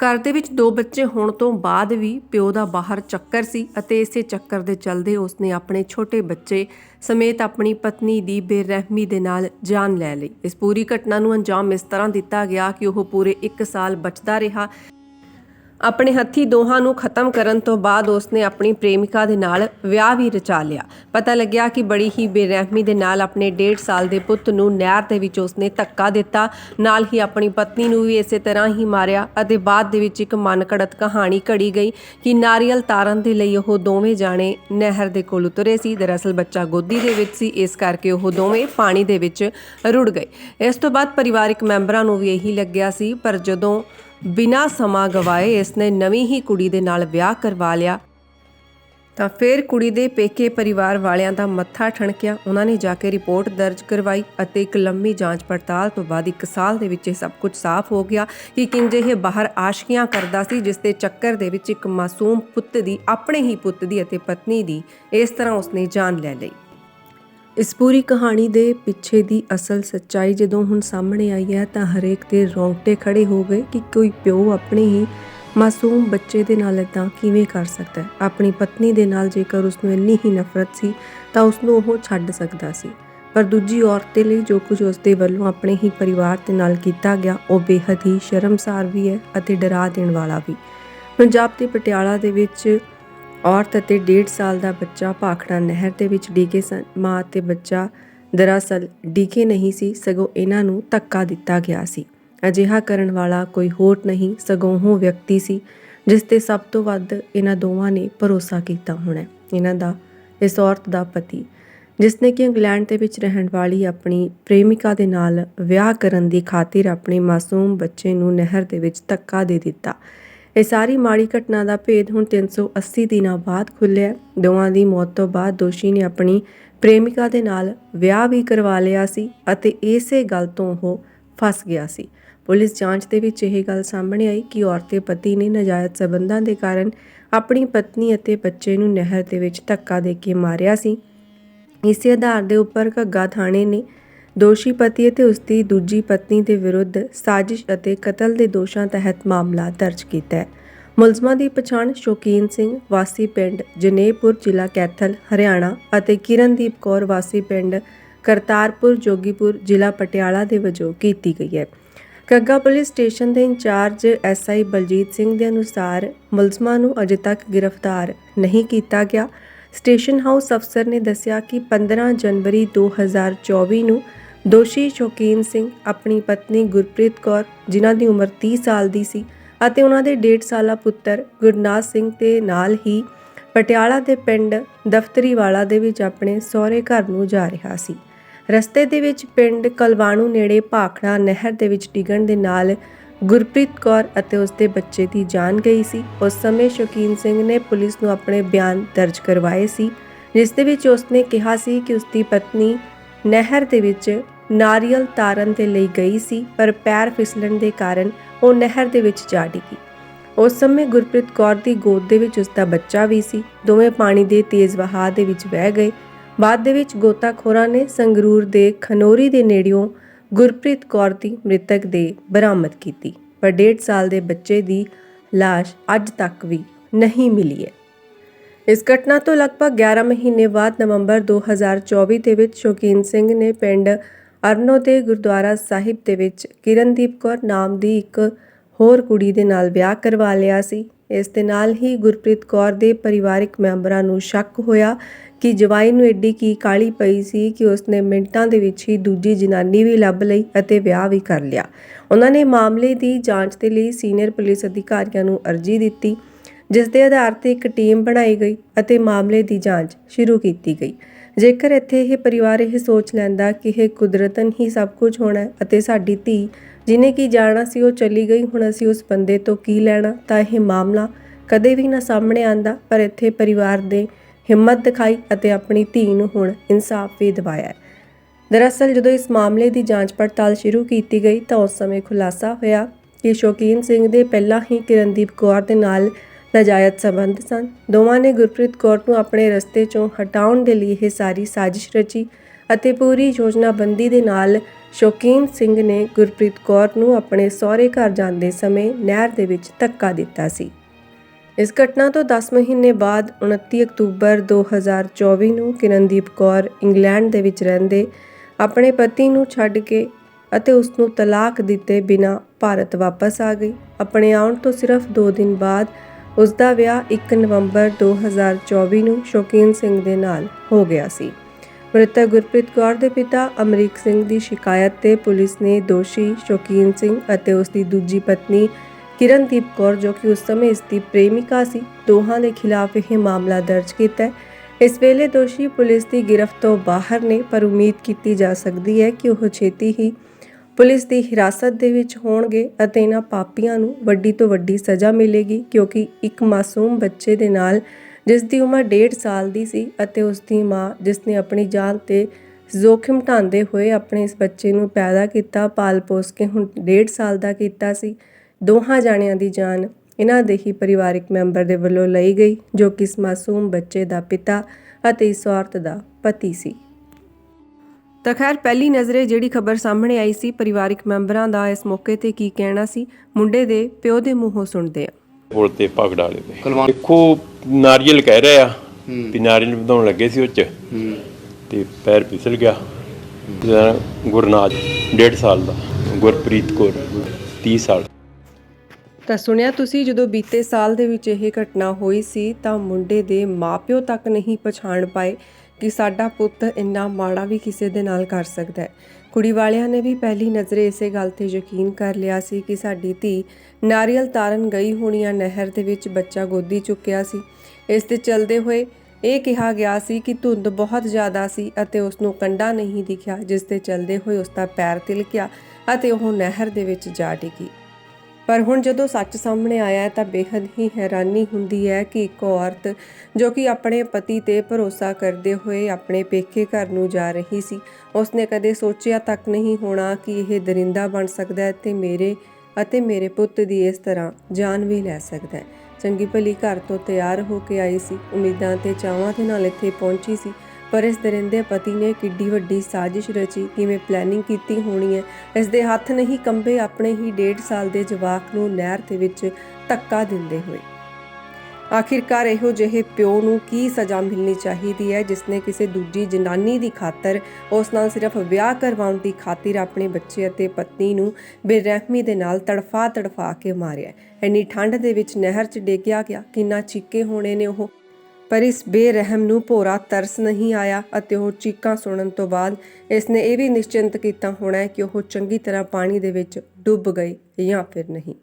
ਘਰ ਦੇ ਵਿੱਚ ਦੋ ਬੱਚੇ ਹੋਣ ਤੋਂ ਬਾਅਦ ਵੀ ਪਿਓ ਦਾ ਬਾਹਰ ਚੱਕਰ ਸੀ ਅਤੇ ਇਸੇ ਚੱਕਰ ਦੇ ਚੱਲਦੇ ਉਸਨੇ ਆਪਣੇ ਛੋਟੇ ਬੱਚੇ ਸਮੇਤ ਆਪਣੀ ਪਤਨੀ ਦੀ ਬੇਰਹਿਮੀ ਦੇ ਨਾਲ ਜਾਨ ਲੈ ਲਈ। ਇਸ ਪੂਰੀ ਘਟਨਾ ਨੂੰ ਅੰਜਾਮ ਇਸ ਤਰ੍ਹਾਂ ਦਿੱਤਾ ਗਿਆ ਕਿ ਉਹ ਪੂਰੇ 1 ਸਾਲ ਬਚਦਾ ਰਿਹਾ ਆਪਣੇ ਹੱਥੀ ਦੋਹਾਂ ਨੂੰ ਖਤਮ ਕਰਨ ਤੋਂ ਬਾਅਦ ਉਸਨੇ ਆਪਣੀ ਪ੍ਰੇਮਿਕਾ ਦੇ ਨਾਲ ਵਿਆਹ ਵੀ ਰਚਾ ਲਿਆ। ਪਤਾ ਲੱਗਿਆ ਕਿ ਬੜੀ ਹੀ ਬੇਰਹਿਮੀ ਦੇ ਨਾਲ ਆਪਣੇ 1.5 ਸਾਲ ਦੇ ਪੁੱਤ ਨੂੰ ਨਹਿਰ ਦੇ ਵਿੱਚ ਉਸਨੇ ਧੱਕਾ ਦਿੱਤਾ, ਨਾਲ ਹੀ ਆਪਣੀ ਪਤਨੀ ਨੂੰ ਵੀ ਇਸੇ ਤਰ੍ਹਾਂ ਹੀ ਮਾਰਿਆ ਅਤੇ ਬਾਅਦ ਦੇ ਵਿੱਚ ਇੱਕ ਮਨਕੜਤ ਕਹਾਣੀ ਘੜੀ ਗਈ ਕਿ ਨਾਰੀਅਲ ਤਾਰਨ ਦੇ ਲਈ ਉਹ ਦੋਵੇਂ ਜਾਣੇ ਨਹਿਰ ਦੇ ਕੋਲ ਉਤਰੇ ਸੀ। ਦਰਅਸਲ ਬੱਚਾ ਗੋਦੀ ਦੇ ਵਿੱਚ ਸੀ, ਇਸ ਕਰਕੇ ਉਹ ਦੋਵੇਂ ਪਾਣੀ ਦੇ ਵਿੱਚ ਰੁੜ ਗਏ। ਇਸ ਤੋਂ ਬਾਅਦ ਪਰਿਵਾਰਿਕ ਮੈਂਬਰਾਂ ਨੂੰ ਵੀ ਇਹੀ ਲੱਗਿਆ ਸੀ, ਪਰ ਜਦੋਂ ਬਿਨਾਂ ਸਮਾਂ ਗਵਾਏ ਇਸਨੇ ਨਵੀਂ ਹੀ ਕੁੜੀ ਦੇ ਨਾਲ ਵਿਆਹ ਕਰਵਾ ਲਿਆ। ਤਾਂ ਫਿਰ ਕੁੜੀ ਦੇ ਪੇਕੇ ਪਰਿਵਾਰ ਵਾਲਿਆਂ ਦਾ ਮੱਥਾ ਠਣਕਿਆ। ਉਹਨਾਂ ਨੇ ਜਾ ਕੇ ਰਿਪੋਰਟ ਦਰਜ ਕਰਵਾਈ ਅਤੇ ਇੱਕ ਲੰਮੀ ਜਾਂਚ ਪੜਤਾਲ ਤੋਂ ਬਾਅਦ ਇੱਕ ਸਾਲ ਦੇ ਵਿੱਚ ਇਹ ਸਭ ਕੁਝ ਸਾਫ਼ ਹੋ ਗਿਆ ਕਿ ਕਿੰਜੇ ਇਹ ਬਾਹਰ ਆਸ਼ਕੀਆਂ ਕਰਦਾ ਸੀ, ਜਿਸ ਦੇ ਚੱਕਰ ਦੇ ਵਿੱਚ ਇੱਕ ਮਾਸੂਮ ਪੁੱਤ ਦੀ, ਆਪਣੇ ਹੀ ਪੁੱਤ ਦੀ ਅਤੇ ਪਤਨੀ ਦੀ ਇਸ ਤਰ੍ਹਾਂ ਉਸਨੇ ਜਾਨ ਲੈ ਲਈ। ਇਸ ਪੂਰੀ ਕਹਾਣੀ ਦੇ ਪਿੱਛੇ ਦੀ ਅਸਲ ਸੱਚਾਈ ਜਦੋਂ ਹੁਣ ਸਾਹਮਣੇ ਆਈ ਹੈ ਤਾਂ ਹਰੇਕ ਦੇ ਰੌਂਗਟੇ ਖੜੇ ਹੋ ਗਏ ਕਿ ਕੋਈ ਪਿਓ ਆਪਣੇ ਹੀ ਮਾਸੂਮ ਬੱਚੇ ਦੇ ਨਾਲ ਇਦਾਂ ਕਿਵੇਂ ਕਰ ਸਕਦਾ ਹੈ? ਆਪਣੀ ਪਤਨੀ ਦੇ ਨਾਲ ਜੇਕਰ ਉਸ ਨੂੰ ਇੰਨੀ ਹੀ ਨਫ਼ਰਤ ਸੀ ਤਾਂ ਉਸ ਨੂੰ ਉਹ ਛੱਡ ਸਕਦਾ ਸੀ। ਪਰ ਦੂਜੀ ਔਰਤ ਦੇ ਲਈ ਜੋ ਕੁਝ ਉਸ ਦੇ ਵੱਲੋਂ ਆਪਣੇ ਹੀ ਪਰਿਵਾਰ ਦੇ ਨਾਲ ਕੀਤਾ ਗਿਆ, ਉਹ ਬੇहद ਹੀ ਸ਼ਰਮਸਾਰ ਵੀ ਹੈ ਅਤੇ ਡਰਾ ਦੇਣ ਵਾਲਾ ਵੀ। ਪੰਜਾਬ ਦੇ ਪਟਿਆਲਾ ਦੇ ਵਿੱਚ ਔਰਤ ਅਤੇ 1.5 ਸਾਲ ਦਾ ਬੱਚਾ ਭਾਖੜਾ ਨਹਿਰ ਦੇ ਵਿੱਚ ਡਿੱਗੇ ਸਨ। ਮਾਂ ਅਤੇ ਬੱਚਾ ਦਰਅਸਲ ਡਿੱਗੇ ਨਹੀਂ ਸੀ, ਸਗੋਂ ਇਹਨਾਂ ਨੂੰ ਧੱਕਾ ਦਿੱਤਾ ਗਿਆ ਸੀ। ਅਜਿਹਾ ਕਰਨ ਵਾਲਾ ਕੋਈ ਹੋਰ ਨਹੀਂ, ਸਗੋਂ ਉਹ ਵਿਅਕਤੀ ਸੀ, ਜਿਸ ਤੇ ਸਭ ਤੋਂ ਵੱਧ ਇਹਨਾਂ ਦੋਵਾਂ ਨੇ ਭਰੋਸਾ ਕੀਤਾ ਹੋਣਾ ਇਹਨਾਂ ਦਾ, ਇਸ ਔਰਤ ਦਾ ਪਤੀ, ਜਿਸ ਨੇ ਕਿ ਇੰਗਲੈਂਡ ਦੇ ਵਿੱਚ ਰਹਿਣ ਵਾਲੀ ਆਪਣੀ ਪ੍ਰੇਮਿਕਾ ਦੇ ਨਾਲ ਵਿਆਹ ਕਰਨ ਦੀ ਖਾਤਰ ਆਪਣੇ ਮਾਸੂਮ ਬੱਚੇ ਨੂੰ ਨਹਿਰ ਦੇ ਵਿੱਚ ਧੱਕਾ ਦੇ ਦਿੱਤਾ। ਇਹ ਸਾਰੀ ਮਾੜੀ ਘਟਨਾ ਦਾ ਭੇਦ ਹੁਣ 380 ਦਿਨਾਂ ਬਾਅਦ ਖੁੱਲਿਆ। ਦੋਵਾਂ ਦੀ ਮੌਤ ਤੋਂ ਬਾਅਦ ਦੋਸ਼ੀ ਨੇ ਆਪਣੀ ਪ੍ਰੇਮਿਕਾ ਦੇ ਨਾਲ ਵਿਆਹ ਵੀ ਕਰਵਾ ਲਿਆ ਸੀ ਅਤੇ ਇਸੇ ਗੱਲ ਤੋਂ ਉਹ ਫਸ ਗਿਆ ਸੀ। ਪੁਲਿਸ ਜਾਂਚ ਦੇ ਵਿੱਚ ਇਹ ਗੱਲ ਸਾਹਮਣੇ ਆਈ ਕਿ ਔਰਤ ਪਤੀ ਨੇ ਨਾਜਾਇਜ਼ ਸਬੰਧਾਂ ਦੇ ਕਾਰਨ ਆਪਣੀ ਪਤਨੀ ਅਤੇ ਬੱਚੇ ਨੂੰ ਨਹਿਰ ਦੇ ਵਿੱਚ ਧੱਕਾ ਦੇ ਕੇ ਮਾਰਿਆ ਸੀ। ਇਸੇ ਆਧਾਰ ਦੇ ਉੱਪਰ ਘੱਗਾ ਥਾਣੇ ਨੇ ਦੋਸ਼ੀ ਪਤੀ ਅਤੇ ਉਸ ਦੀ ਦੂਜੀ ਪਤਨੀ ਦੇ ਵਿਰੁੱਧ ਸਾਜ਼ਿਸ਼ ਅਤੇ ਕਤਲ ਦੇ ਦੋਸ਼ਾਂ ਤਹਿਤ ਮਾਮਲਾ ਦਰਜ ਕੀਤਾ ਹੈ। ਮੁਲਜ਼ਮਾਂ ਦੀ ਪਛਾਣ ਸ਼ੌਕੀਨ ਸਿੰਘ, ਵਾਸੀ ਪਿੰਡ ਜਨੇਪੁਰ ਜ਼ਿਲ੍ਹਾ ਕੈਥਲ, ਹਰਿਆਣਾ ਅਤੇ ਕਿਰਨਦੀਪ ਕੌਰ, ਵਾਸੀ ਪਿੰਡ ਕਰਤਾਰਪੁਰ, ਜੋਗੀਪੁਰ ਜ਼ਿਲ੍ਹਾ ਪਟਿਆਲਾ ਦੇ ਵਜੋਂ ਕੀਤੀ ਗਈ ਹੈ। ਕੱਗਾ ਪੁਲਿਸ ਸਟੇਸ਼ਨ ਦੇ ਇੰਚਾਰਜ ਐਸਆਈ ਬਲਜੀਤ ਸਿੰਘ ਦੇ ਅਨੁਸਾਰ ਮੁਲਜ਼ਮਾਂ ਨੂੰ ਅਜੇ ਤੱਕ ਗ੍ਰਿਫਤਾਰ ਨਹੀਂ ਕੀਤਾ ਗਿਆ। ਸਟੇਸ਼ਨ ਹਾਊਸ ਅਫਸਰ ਨੇ ਦੱਸਿਆ ਕਿ 15 ਜਨਵਰੀ 2024 ਨੂੰ ਦੋਸ਼ੀ ਸ਼ੌਕੀਨ ਸਿੰਘ, ਆਪਣੀ ਪਤਨੀ ਗੁਰਪ੍ਰੀਤ ਕੌਰ, ਜਿਨ੍ਹਾਂ ਦੀ ਉਮਰ 30 ਸਾਲ ਦੀ ਸੀ ਅਤੇ ਉਹਨਾਂ ਦੇ 1.5 ਸਾਲਾ ਪੁੱਤਰ ਗੁਰਨਾਥ ਸਿੰਘ ਦੇ ਨਾਲ ਹੀ ਪਟਿਆਲਾ ਦੇ ਪਿੰਡ ਦਫਤਰੀਵਾਲਾ ਦੇ ਵਿੱਚ ਆਪਣੇ ਸਹੁਰੇ ਘਰ ਨੂੰ ਜਾ ਰਿਹਾ ਸੀ। ਰਸਤੇ ਦੇ ਵਿੱਚ ਪਿੰਡ ਕਲਵਾਣੂ ਨੇੜੇ ਭਾਖੜਾ ਨਹਿਰ ਦੇ ਵਿੱਚ ਡਿੱਗਣ ਦੇ ਨਾਲ ਗੁਰਪ੍ਰੀਤ ਕੌਰ ਅਤੇ ਉਸ ਦੇ ਬੱਚੇ ਦੀ ਜਾਨ ਗਈ ਸੀ। ਉਸ ਸਮੇਂ ਸ਼ੌਕੀਨ ਸਿੰਘ ਨੇ ਪੁਲਿਸ ਨੂੰ ਆਪਣੇ ਬਿਆਨ ਦਰਜ ਕਰਵਾਏ ਸੀ, ਜਿਸ ਦੇ ਵਿੱਚ ਉਸਨੇ ਕਿਹਾ ਸੀ ਕਿ ਉਸ ਦੀ ਪਤਨੀ ਨਹਿਰ ਦੇ ਵਿੱਚ ਨਾਰੀਅਲ ਤਾਰਨ ਦੇ ਲਈ ਗਈ ਸੀ, ਪਰ ਪੈਰ ਫਿਸਲਣ ਦੇ ਕਾਰਨ ਉਹ ਨਹਿਰ ਦੇ ਵਿੱਚ ਜਾ ਡਿੱਗੀ। ਉਸ ਸਮੇਂ ਗੁਰਪ੍ਰੀਤ ਕੌਰ ਦੀ ਗੋਦ ਦੇ ਵਿੱਚ ਉਸ ਦਾ ਬੱਚਾ ਵੀ ਸੀ। ਦੋਵੇਂ ਪਾਣੀ ਦੇ ਤੇਜ਼ ਵਹਾਅ ਦੇ ਵਿੱਚ ਵਹਿ ਗਏ। ਬਾਅਦ ਦੇ ਵਿੱਚ ਗੋਤਾਖੋਰਾਂ ਨੇ ਸੰਗਰੂਰ ਦੇ ਖਨੋਰੀ ਦੇ ਨੇੜਿਓਂ ਗੁਰਪ੍ਰੀਤ ਕੌਰ ਦੀ ਮ੍ਰਿਤਕ ਦੇ ਬਰਾਮਦ ਕੀਤੀ। ਪਰ 1.5 ਸਾਲ ਦੇ ਬੱਚੇ ਦੀ ਲਾਸ਼ ਅੱਜ ਤੱਕ ਵੀ ਨਹੀਂ ਮਿਲੀ ਹੈ। ਇਸ ਘਟਨਾ ਤੋਂ ਲਗਭਗ 11 ਮਹੀਨੇ ਬਾਅਦ ਨਵੰਬਰ 2024 ਦੇ ਵਿੱਚ ਸ਼ੌਕੀਨ ਸਿੰਘ ਨੇ ਪਿੰਡ ਅਰਨੋ ਦੇ ਗੁਰਦੁਆਰਾ ਸਾਹਿਬ ਦੇ ਵਿੱਚ ਕਿਰਨਦੀਪ ਕੌਰ ਨਾਮ ਦੀ ਇੱਕ ਹੋਰ ਕੁੜੀ ਦੇ ਨਾਲ ਵਿਆਹ ਕਰਵਾ ਲਿਆ ਸੀ। ਇਸ ਦੇ ਨਾਲ ਹੀ ਗੁਰਪ੍ਰੀਤ ਕੌਰ ਦੇ ਪਰਿਵਾਰਕ ਮੈਂਬਰਾਂ ਨੂੰ ਸ਼ੱਕ ਹੋਇਆ ਕਿ ਜਵਾਈ ਨੂੰ ਐਡੀ ਕੀ ਕਾਲੀ ਪਈ ਸੀ ਕਿ ਉਸਨੇ ਮਿੰਟਾਂ ਦੇ ਵਿੱਚ ਹੀ ਦੂਜੀ ਜਨਾਨੀ ਵੀ ਲੱਭ ਲਈ ਅਤੇ ਵਿਆਹ ਵੀ ਕਰ ਲਿਆ। ਉਹਨਾਂ ਨੇ ਮਾਮਲੇ ਦੀ ਜਾਂਚ ਦੇ ਲਈ ਸੀਨੀਅਰ ਪੁਲਿਸ ਅਧਿਕਾਰੀਆਂ ਨੂੰ ਅਰਜ਼ੀ ਦਿੱਤੀ, ਜਿਸ ਦੇ ਆਧਾਰ ਤੇ ਇੱਕ ਟੀਮ ਬਣਾਈ ਗਈ ਅਤੇ ਮਾਮਲੇ ਦੀ ਜਾਂਚ ਸ਼ੁਰੂ ਕੀਤੀ ਗਈ। ਜੇਕਰ ਇੱਥੇ ਇਹ ਪਰਿਵਾਰ ਇਹ ਸੋਚ ਲੈਂਦਾ ਕਿ ਇਹ ਕੁਦਰਤਨ ਹੀ ਸਭ ਕੁਝ ਹੋਣਾ ਹੈ ਅਤੇ ਸਾਡੀ ਧੀ, ਜਿਨੇ ਕੀ ਜਾਣਾ ਸੀ ਉਹ ਚਲੀ ਗਈ, ਹੁਣ ਅਸੀਂ ਉਸ ਬੰਦੇ ਤੋਂ ਕੀ ਲੈਣਾ? ਤਾਂ ਇਹ ਮਾਮਲਾ ਕਦੇ ਵੀ ਨਾ ਸਾਹਮਣੇ ਆਂਦਾ, ਪਰ ਇੱਥੇ ਪਰਿਵਾਰ ਦੇ ਹਿੰਮਤ ਦਿਖਾਈ ਅਤੇ ਆਪਣੀ ਧੀ ਨੂੰ ਹੁਣ ਇਨਸਾਫ ਵੀ ਦਿਵਾਇਆ ਦਰਅਸਲ ਜਦੋਂ ਇਸ ਮਾਮਲੇ ਦੀ ਜਾਂਚ ਪੜਤਾਲ ਸ਼ੁਰੂ ਕੀਤੀ ਗਈ ਤਾਂ ਉਸ ਸਮੇਂ ਖੁਲਾਸਾ ਹੋਇਆ ਕਿ ਸ਼ੌਕੀਨ ਸਿੰਘ ਦੇ ਪਹਿਲਾਂ ਹੀ ਕਿਰਨਦੀਪ ਕੌਰ ਦੇ ਨਾਲ ਨਾਜਾਇਜ਼ ਸੰਬੰਧ ਸਨ। ਦੋਵਾਂ ਨੇ ਗੁਰਪ੍ਰੀਤ ਕੌਰ ਨੂੰ ਆਪਣੇ ਰਸਤੇ ਚੋਂ ਹਟਾਉਣ ਦੇ ਲਈ ਇਹ ਸਾਰੀ ਸਾਜ਼ਿਸ਼ ਰਚੀ ਅਤੇ ਪੂਰੀ ਯੋਜਨਾਬੰਦੀ ਦੇ ਨਾਲ ਸ਼ੌਕੀਨ ਸਿੰਘ ਨੇ ਗੁਰਪ੍ਰੀਤ ਕੌਰ ਨੂੰ ਆਪਣੇ ਸਹੁਰੇ ਘਰ ਜਾਂਦੇ ਸਮੇਂ ਨਹਿਰ ਦੇ ਵਿੱਚ ਧੱਕਾ ਦਿੱਤਾ ਸੀ। ਇਸ ਘਟਨਾ ਤੋਂ 10 ਮਹੀਨੇ ਬਾਅਦ 29 ਅਕਤੂਬਰ 2024 ਨੂੰ ਕਿਰਨਦੀਪ ਕੌਰ ਇੰਗਲੈਂਡ ਦੇ ਵਿੱਚ ਰਹਿੰਦੇ ਆਪਣੇ ਪਤੀ ਨੂੰ ਛੱਡ ਕੇ ਅਤੇ ਉਸ ਨੂੰ ਤਲਾਕ ਦਿੱਤੇ ਬਿਨਾਂ ਭਾਰਤ ਵਾਪਸ ਆ ਗਈ। ਆਪਣੇ ਆਉਣ ਤੋਂ ਸਿਰਫ 2 ਦਿਨ ਬਾਅਦ ਉਸ ਦਾ ਵਿਆਹ 1 ਨਵੰਬਰ 2024 ਨੂੰ ਸ਼ੌਕੀਨ ਸਿੰਘ ਦੇ ਨਾਲ ਹੋ ਗਿਆ ਸੀ। ਮ੍ਰਿਤਕ ਗੁਰਪ੍ਰੀਤ ਕੌਰ ਦੇ ਪਿਤਾ ਅਮਰੀਕ ਸਿੰਘ ਦੀ ਸ਼ਿਕਾਇਤ ਤੇ ਪੁਲਿਸ ਨੇ ਦੋਸ਼ੀ ਸ਼ੌਕੀਨ ਸਿੰਘ ਅਤੇ ਉਸ ਦੀ ਦੂਜੀ ਪਤਨੀ ਕਿਰਨਦੀਪ ਕੌਰ, ਜੋ ਕਿ ਉਸ ਸਮੇਂ ਇਸ ਦੀ ਪ੍ਰੇਮਿਕਾ ਸੀ, ਦੋਹਾਂ ਦੇ ਖਿਲਾਫ ਇਹ ਮਾਮਲਾ ਦਰਜ ਕੀਤਾ ਹੈ। ਇਸ ਵੇਲੇ ਦੋਸ਼ੀ ਪੁਲਿਸ ਦੀ ਗ੍ਰਿਫ਼ਤ ਤੋਂ ਬਾਹਰ ਨੇ, ਪਰ ਉਮੀਦ ਕੀਤੀ ਜਾ ਸਕਦੀ ਹੈ ਕਿ ਉਹ ਛੇਤੀ ਹੀ ਪੁਲਿਸ ਦੀ ਹਿਰਾਸਤ ਦੇ ਵਿੱਚ ਹੋਣਗੇ ਅਤੇ ਇਹਨਾਂ ਪਾਪੀਆਂ ਨੂੰ ਵੱਡੀ ਤੋਂ ਵੱਡੀ ਸਜ਼ਾ ਮਿਲੇਗੀ, ਕਿਉਂਕਿ ਇੱਕ ਮਾਸੂਮ ਬੱਚੇ ਦੇ ਨਾਲ ਜਿਸ ਦੀ ਉਮਰ 1.5 ਸਾਲ ਦੀ ਸੀ ਅਤੇ ਉਸ ਦੀ ਮਾਂ ਜਿਸ ਨੇ ਆਪਣੀ ਜਾਨ ਤੇ ਜ਼ੋਖਿਮ ਢਾਂਦੇ ਹੋਏ ਆਪਣੇ ਇਸ ਬੱਚੇ ਨੂੰ ਪੈਦਾ ਕੀਤਾ, ਪਾਲ ਪੋਸ ਕੇ ਹੁਣ 1.5 ਸਾਲ ਦਾ ਕੀਤਾ ਸੀ। ਦੋਹਾਂ ਜਾਣਿਆਂ ਦੀ ਜਾਨ ਇਹਨਾਂ ਦੇ ਹੀ ਪਰਿਵਾਰਕ ਮੈਂਬਰ ਦੇ ਵੱਲੋਂ ਲਈ ਗਈ, ਜੋ ਕਿ ਇਸ ਮਾਸੂਮ ਬੱਚੇ ਦਾ ਪਿਤਾ ਅਤੇ ਇਸ ਔਰਤ ਦਾ ਪਤੀ ਸੀ। ਤਾਂ ਖੈਰ ਪਹਿਲੀ ਨਜ਼ਰੇ ਜਿਹੜੀ ਖਬਰ ਸਾਹਮਣੇ ਆਈ ਸੀ ਪਰਿਵਾਰਕ ਮੈਂਬਰਾਂ ਦਾ ਇਸ ਮੌਕੇ ਤੇ ਕੀ ਕਹਿਣਾ ਸੀ ਮੁੰਡੇ ਦੇ ਪਿਓ ਦੇ ਮੂੰਹੋਂ ਸੁਣਦੇ ਆ ਪੁਲ ਤੇ ਭਗੜ ਵਾਲੇ ਤੇ ਕੁਲਵੰਤ- ਦੇਖੋ ਨਾਰੀਅਲ ਕਹਿ ਰਹੇ ਆ ਵੀ ਨਾਰੀਅਲ ਵਧਾਉਣ ਲੱਗੇ ਸੀ ਉਹ ਚ। ਹੂੰ। ਤੇ ਪੈਰ ਫਿਸਲ ਗਿਆ। ਗੁਰਨਾਜ 1.5 ਸਾਲ ਦਾ। ਗੁਰਪ੍ਰੀਤ ਕੌਰ 30 ਸਾਲ। ਤਾਂ ਸੁਣਿਆ ਤੁਸੀਂ ਜਦੋਂ ਬੀਤੇ ਸਾਲ ਦੇ ਵਿੱਚ ਇਹ ਘਟਨਾ ਹੋਈ ਸੀ ਤਾਂ ਮੁੰਡੇ ਦੇ ਮਾਪਿਓ ਤੱਕ ਨਹੀਂ ਪਛਾਣ ਪਾਏ। ਕਿ ਸਾਡਾ ਪੁੱਤ ਇੰਨਾ ਮਾੜਾ ਵੀ ਕਿਸੇ ਦੇ ਨਾਲ ਕਰ ਸਕਦਾ ਹੈ। ਕੁੜੀ ਵਾਲਿਆਂ ਨੇ ਵੀ ਪਹਿਲੀ ਨਜ਼ਰੇ ਇਸੇ ਗੱਲ ਤੇ ਯਕੀਨ ਕਰ ਲਿਆ ਸੀ ਕਿ ਸਾਡੀ ਧੀ ਨਾਰੀਅਲ ਤਾਰਨ ਗਈ ਹੋਣੀ ਆ ਨਹਿਰ ਦੇ ਵਿੱਚ ਬੱਚਾ ਗੋਦੀ ਚੁੱਕਿਆ ਸੀ। ਇਸ ਤੇ ਚਲਦੇ ਹੋਏ ਇਹ ਕਿਹਾ ਗਿਆ ਸੀ ਕਿ ਧੁੰਦ ਬਹੁਤ ਜ਼ਿਆਦਾ ਸੀ ਅਤੇ ਉਸ ਨੂੰ ਕੰਡਾ ਨਹੀਂ ਦਿਖਿਆ, ਜਿਸ ਤੇ ਚਲਦੇ ਹੋਏ ਉਸ ਦਾ ਪੈਰ ਤਿਲਕਿਆ ਅਤੇ ਉਹ ਨਹਿਰ ਦੇ ਵਿੱਚ ਜਾ ਡਿੱਗੀ। ਪਰ ਹੁਣ ਜਦੋਂ ਸੱਚ ਸਾਹਮਣੇ ਆਇਆ ਹੈ ਤਾਂ ਬੇहद ਹੀ ਹੈਰਾਨੀ ਹੁੰਦੀ ਹੈ ਕਿ ਇੱਕ ਔਰਤ ਜੋ ਕਿ ਆਪਣੇ ਪਤੀ ਤੇ ਭਰੋਸਾ ਕਰਦੇ ਹੋਏ ਆਪਣੇ ਪੇਕੇ ਘਰ ਨੂੰ ਜਾ ਰਹੀ ਸੀ, ਉਸਨੇ ਕਦੇ ਸੋਚਿਆ ਤੱਕ ਨਹੀਂ ਹੋਣਾ ਕਿ ਇਹ ਦਰਿੰਦਾ ਬਣ ਸਕਦਾ ਹੈ ਤੇ ਮੇਰੇ ਅਤੇ ਮੇਰੇ ਪੁੱਤ ਦੀ ਇਸ ਤਰ੍ਹਾਂ ਜਾਨ ਵੀ ਲੈ ਸਕਦਾ ਹੈ। ਚੰਗੀ ਭਲੀ ਘਰ ਤੋਂ ਤਿਆਰ ਹੋ ਕੇ ਆਈ ਸੀ। ਉਮੀਦਾਂ ਤੇ ਚਾਵਾਂ ਦੇ ਨਾਲ ਇੱਥੇ ਪਹੁੰਚੀ ਸੀ। ਪਰ ਇਸ ਦਰਿੰਦੇ ਪਤੀ ਨੇ ਕਿੱਡੀ ਵੱਡੀ ਸਾਜ਼ਿਸ਼ ਰਚੀ, ਕਿਵੇਂ ਪਲੈਨਿੰਗ ਕੀਤੀ ਹੋਣੀ ਹੈ। ਇਸ ਦੇ ਹੱਥ ਨਹੀਂ ਕੰਬੇ ਆਪਣੇ ਹੀ 1.5 ਸਾਲ ਦੇ ਜਵਾਕ ਨੂੰ ਨਹਿਰ ਦੇ ਵਿੱਚ ਧੱਕਾ ਦਿੰਦੇ ਹੋਏ। ਆਖਿਰਕਾਰ ਇਹੋ ਜਿਹੇ ਪਿਓ ਨੂੰ ਕੀ ਸਜ਼ਾ ਮਿਲਣੀ ਚਾਹੀਦੀ ਹੈ, ਜਿਸ ਨੇ ਕਿਸੇ ਦੂਜੀ ਜਨਾਨੀ ਦੀ ਖਾਤਰ ਉਸ ਨਾਲ ਸਿਰਫ ਵਿਆਹ ਕਰਵਾਉਣ ਦੀ ਖਾਤਰ ਆਪਣੇ ਬੱਚੇ ਅਤੇ ਪਤਨੀ ਨੂੰ ਬੇਰਹਿਮੀ ਦੇ ਨਾਲ ਤੜਫਾ ਤੜਫਾ ਕੇ ਮਾਰਿਆ ਇੰਨੀ ਠੰਡ ਦੇ ਵਿੱਚ ਨਹਿਰ 'ਚ ਡੇਗਿਆ ਗਿਆ, ਕਿੰਨਾ ਚੀਕੇ ਹੋਣੇ ਨੇ ਉਹ। ਪਰ ਇਸ ਬੇਰਹਿਮ ਨੂੰ ਭੋਰਾ ਤਰਸ ਨਹੀਂ ਆਇਆ ਅਤੇ ਉਹ ਚੀਕਾਂ ਸੁਣਨ ਤੋਂ ਬਾਅਦ ਇਸ ਨੇ ਇਹ ਵੀ ਨਿਸ਼ਚਿੰਤ ਕੀਤਾ ਹੋਣਾ ਕਿ ਉਹ ਚੰਗੀ ਤਰ੍ਹਾਂ ਪਾਣੀ ਦੇ ਵਿੱਚ ਡੁੱਬ ਗਏ ਜਾਂ ਫਿਰ ਨਹੀਂ।